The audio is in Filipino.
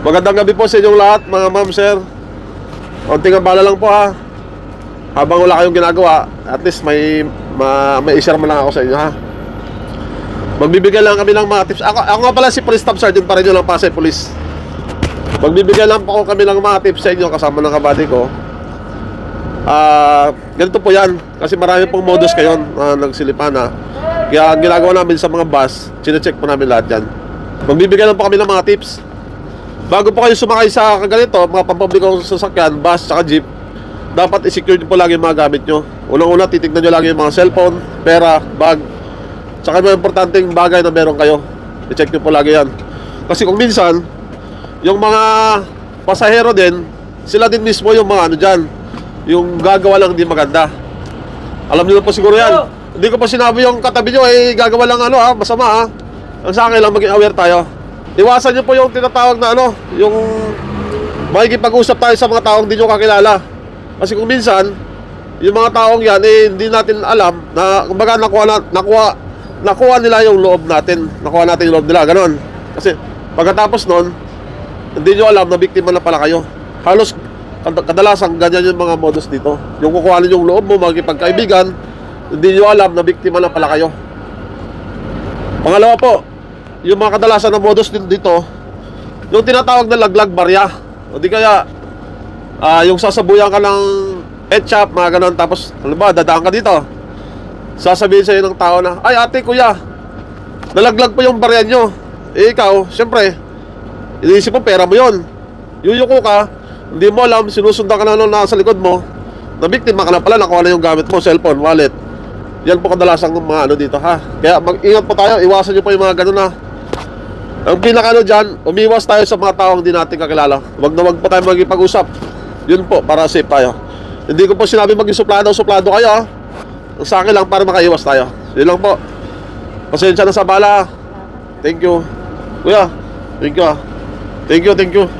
Magandang gabi po sa inyong lahat, mga ma'am, sir. Konting abala lang po ha. Habang wala kayong ginagawa, at least may ma, may i-share man lang ako sa inyo ha. Magbibigay lang kami ng mga tips. Ako, ako nga pala si Police Staff Sergeant pa rin yun lang Pasay Police. Magbibigay lang po kami ng mga tips sa inyo kasama ng kabady ko. Ah, ganito po yan. Kasi marami pong modus kayo na nagsilipan na. Kaya ginagawa namin sa mga bus, chinecheck po namin lahat yan. Magbibigay lang po kami ng mga tips. Bago po kayo sumakay sa kaganito, mga pampublikong sasakyan, bus, saka jeep, dapat i-secure po lagi yung mga gamit nyo. Unang-una, titignan nyo lagi yung mga cellphone, pera, bag, saka yung mga importanteng bagay na meron kayo. I-check nyo po lagi yan. Kasi kung minsan, yung mga pasahero din, sila din mismo yung mga ano dyan, yung gagawa lang hindi maganda. Alam niyo na po siguro yan. Hindi ko pa sinabi yung katabi nyo ay gagawa lang ano ha, masama ha. Ang sa akin lang maging aware tayo. Iwasan niyo po yung tinatawag na ano, yung makikipag-usap tayo sa mga taong hindi nyo kakilala. Kasi kung minsan, yung mga taong yan, eh, hindi natin alam na, kumbaga, nakuha, na, nakuha, nakuha nila yung loob natin. Nakuha natin yung loob nila, ganun. Kasi, pagkatapos nun, hindi nyo alam na biktima na pala kayo. Halos, kad- kadalasan, ganyan yung mga modus dito. Yung kukuhanin yung loob mo, magkipagkaibigan, hindi nyo alam na biktima na pala kayo. Pangalawa po, yung mga kadalasan na modus dito, yung tinatawag na laglag barya. O di kaya, ah yung sasabuyan ka ng shop, mga ganun, tapos, alam ba, dadaan ka dito. Sasabihin sa'yo ng tao na, ay ate, kuya, nalaglag po yung barya nyo. Eh ikaw, syempre, iniisip mo, pera mo yon. Yuyuko ka, hindi mo alam, sinusundan ka na nung nasa likod mo, na biktima ka na pala, nakuha na yung gamit mo, cellphone, wallet. Yan po kadalasan ng mga ano dito ha. Kaya mag-ingat po tayo, iwasan nyo po yung mga ganun na ang pinakano dyan, umiwas tayo sa mga taong hindi natin kakilala. Huwag na huwag pa tayo magipag-usap. Yun po, para safe tayo. Hindi ko po sinabi maging suplado, suplado kayo ha. Ang sa akin lang para makaiwas tayo. Yun lang po. Pasensya na sa bala. Thank you. Kuya, thank you ha. Thank you, thank you.